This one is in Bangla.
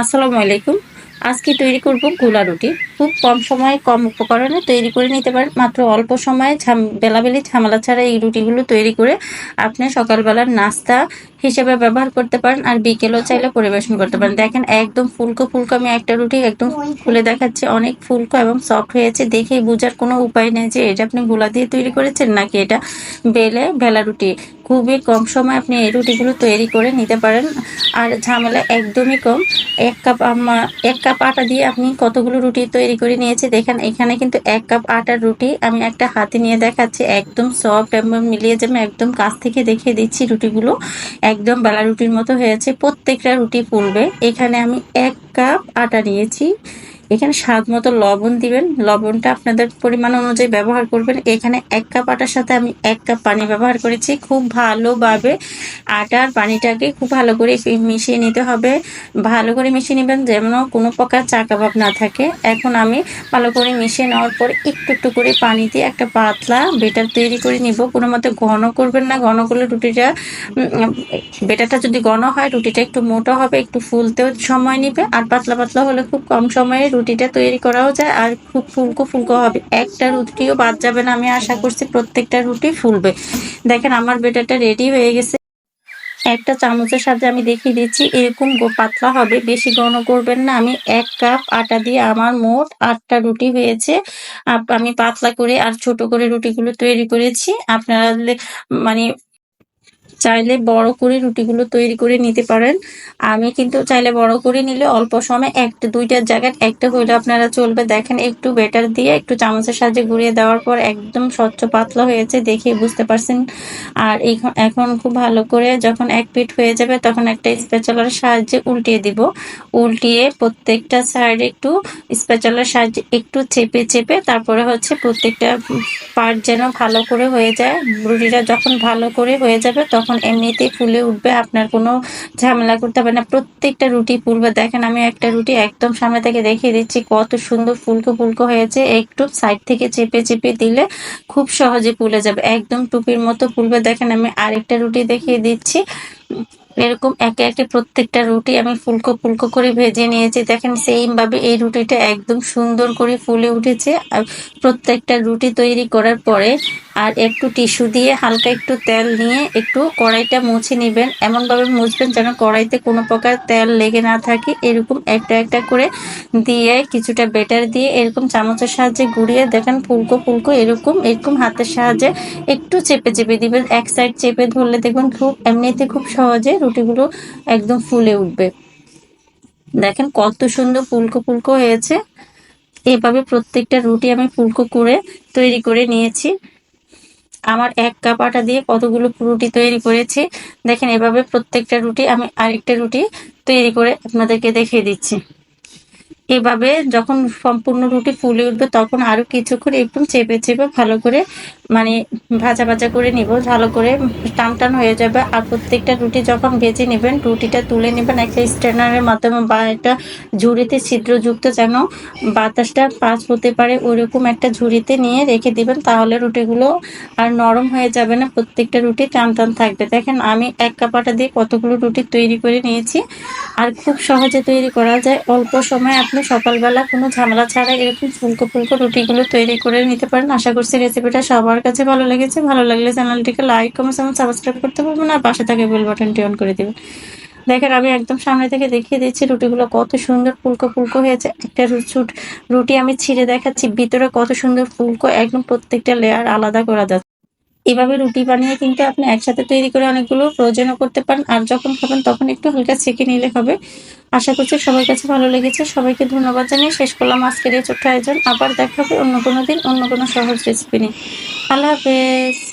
আসসালামু আলাইকুম। আজকে তৈরি করব গোলা রুটি। খুব কম সময়ে, কম উপকরণে তৈরি করে নিতে পারেন। মাত্র অল্প সময়ে ঝাম বেলাবেলি ঝামেলা ছাড়া এই রুটিগুলো তৈরি করে আপনি সকালবেলার নাস্তা হিসেবে ব্যবহার করতে পারেন আর বিকেলও চাইলে পরিবেশন করতে পারেন। দেখেন, একদম ফুলকো ফুলকো আমি একটা রুটি একদম খুলে দেখাচ্ছি। অনেক ফুলকো এবং সফট হয়েছে। দেখে বোঝার কোনো উপায় নেই যে এটা আপনি গোলা দিয়ে তৈরি করেছেন নাকি এটা বেলে বেলা রুটি। খুবই কম সময় আপনি এই রুটিগুলো তৈরি করে নিতে পারেন। আর ঝামেলা একদমই কম। এক কাপ এক কাপ আটা দিয়ে আপনি কতগুলো রুটি তৈরি করে নিয়েছি দেখেন, এখানে কিন্তু এক কাপ আটার রুটি আমি একটা হাতে নিয়ে দেখাচ্ছি। একদম সফট এবং মিলিয়ে যাবে, একদম কাছ থেকে দেখিয়ে দিচ্ছি রুটিগুলো। একদম বেলা রুটির মতো হয়েছে। প্রত্যেকটা রুটি ফুলবে এখানে আমি এক কাপ আটা নিয়েছি। এখানে স্বাদ মতো লবণ দিবেন। লবণটা আপনাদের পরিমাণ অনুযায়ী ব্যবহার করবেন। এখানে এক কাপ আটার সাথে আমি এক কাপ পানি ব্যবহার করেছি। খুব ভালোভাবে আটার পানিটাকে খুব ভালো করে মিশিয়ে নিতে হবে। ভালো করে মিশিয়ে নেবেন যেন কোনো প্রকার চা কাবাব না থাকে। এখন আমি ভালো করে মিশিয়ে নেওয়ার পর একটু একটু করে পানি দিয়ে একটা পাতলা বেটার তৈরি করে নিব। কোনো মতে ঘন করবেন না। ঘন করলে রুটিটা বেটারটা যদি ঘন হয়, রুটিটা একটু মোটা হবে, একটু ফুলতেও সময় নিবে। আর পাতলা পাতলা হলে খুব কম সময়ে রুটিটা তৈরি করাও যায় আর খুব ফুলকো ফুলকো হবে। একটা রুটিও বাদ যাবে না, আমি আশা করছি প্রত্যেকটা রুটি ফুলবে। দেখেন আমার বেটারটা রেডি হয়ে গেছে। একটা চামচের সাথে আমি দেখিয়ে দিচ্ছি, এরকম পাতলা হবে, বেশি ঘন করবেন না। আমি এক কাপ আটা দিয়ে আমার মোট আটটা রুটি হয়েছে। আমি পাতলা করে আর ছোট করে রুটিগুলো তৈরি করেছি। আপনারা মানে চাইলে বড় করে রুটিগুলো তৈরি করে নিতে পারেন। আমি কিন্তু চাইলে বড় করে নিলে অল্প সময় একটা দুইটার জায়গায় একটা হইলে আপনারা চলবে। দেখেন একটু বেটার দিয়ে একটু চামচের সাহায্যে ঘুরিয়ে দেওয়ার পর একদম স্বচ্ছ পাতলা হয়েছে দেখে বুঝতে পারছেন। আর এখন খুব ভালো করে যখন এক পিঠ হয়ে যাবে তখন একটা স্পেচালার সাহায্যে উল্টিয়ে দিব। উল্টিয়ে প্রত্যেকটা সাইড একটু স্পেচালার সাহায্যে একটু চেপে চেপে তারপরে হচ্ছে প্রত্যেকটা পার্ট যেন ভালো করে হয়ে যায়। রুটিটা যখন ভালো করে হয়ে যাবে তখন এমনিতেই ফুলে উঠবে, আপনার কোনো ঝামেলা করতে হবে না। প্রত্যেকটা রুটি ফুলবে দেখেন, আমি একটা রুটি একদম সামনে থেকে দেখিয়ে দিচ্ছি, কত সুন্দর ফুলকো ফুলকো হয়েছে। একটু সাইড থেকে চেপে চেপে দিলে খুব সহজে ফুলে যাবে। একদম টুপির মতো ফুলবে। দেখেন, আমি আরেকটা রুটি দেখিয়ে দিচ্ছি। এরকম একে একে প্রত্যেকটা রুটি আমি ফুলকো ফুলকো করে ভেজে নিয়েছি। দেখেন সেম ভাবে এই রুটিটা একদম সুন্দর করে ফুলে উঠেছে। আর প্রত্যেকটা রুটি তৈরি করার পরে আর একটু টিস্যু দিয়ে হালকা একটু তেল নিয়ে একটু কড়াইটা মুছে নেবেন। এমনভাবে মুছবেন যেন কড়াইতে কোনো প্রকার তেল লেগে না থাকে। এরকম একটা একটা করে দিয়ে কিছুটা বেটার দিয়ে এরকম চামচের সাহায্যে ঘুরিয়ে দেখেন ফুলকো ফুলকো এরকম এরকম হাতের সাহায্যে একটু চেপে চেপে দিবেন। এক সাইড চেপে ধরলে দেখবেন খুব এমনিতে খুব সহজে রুটিগুলো একদম ফুলে উঠবে। দেখেন কত সুন্দর ফুলকো ফুলকো হয়েছে। এভাবে প্রত্যেকটা রুটি আমি ফুলকো করে তৈরি করে নিয়েছি। আমার এক কাপ আটা দিয়ে কতগুলো রুটি তৈরি করেছি। দেখেন এভাবে প্রত্যেকটা রুটি, আমি আরেকটা রুটি তৈরি করে আপনাদেরকে দেখিয়ে দিচ্ছি। এভাবে যখন সম্পূর্ণ রুটি ফুলে উঠবে তখন আরও কিছুক্ষণ একটু চেপে চেপে ভালো করে মানে ভাজা ভাজা করে নিব, ভালো করে টান টান হয়ে যাবে। আর প্রত্যেকটা রুটি যখন ভেজে নেবেন, রুটিটা তুলে নেবেন একটা স্ট্যান্ডারের মাধ্যমে বা একটা ঝুড়িতে ছিদ্রযুক্ত যেন বাতাসটা পাস হতে পারে, ওইরকম একটা ঝুড়িতে নিয়ে রেখে দিবেন, তাহলে রুটিগুলো আর নরম হয়ে যাবে না। প্রত্যেকটা রুটি টান টান থাকবে। দেখেন, আমি এক কাপাটা দিয়ে কতগুলো রুটি তৈরি করে নিয়েছি। আর খুব সহজে তৈরি করা যায়। অল্প সময় আপনি সকালবেলা কোনো ঝামেলা ছাড়া এরকম ফুলকো ফুলকো রুটিগুলো তৈরি করে নিতে পারেন। আশা করছি রেসিপিটা সবার কাছে ভালো লেগেছে। ভালো লাগলে চ্যানেলটিকে লাইক কমেন্ট এবং সাবস্ক্রাইব করতে পারবেন আর পাশে থাকে বেল বাটনটি অন করে দিবেন। দেখেন, আমি একদম সামনে থেকে দেখিয়ে দিচ্ছি রুটিগুলো কত সুন্দর ফুলকো ফুলকো হয়েছে। একটা রুচুট রুটি আমি ছিঁড়ে দেখাচ্ছি। ভিতরে কত সুন্দর ফুলকো। একদম প্রত্যেকটা লেয়ার আলাদা করা যাচ্ছে। এভাবে রুটি বানিয়ে কিন্তু আপনি একসাথে তৈরি করে অনেকগুলো প্রয়োজনও করতে পারেন। আর যখন খাবেন তখন একটু হালকা ছেঁকে নিলে হবে। আশা করছি সবার কাছে ভালো লেগেছে। সবাইকে ধন্যবাদ জানিয়ে শেষ করলাম আজকের এই ছোট্ট আয়োজন। আবার দেখা হবে অন্য কোনো দিন, অন্য কোনো সহজ রেসিপি নিয়ে। আল্লাহ হাফেজ।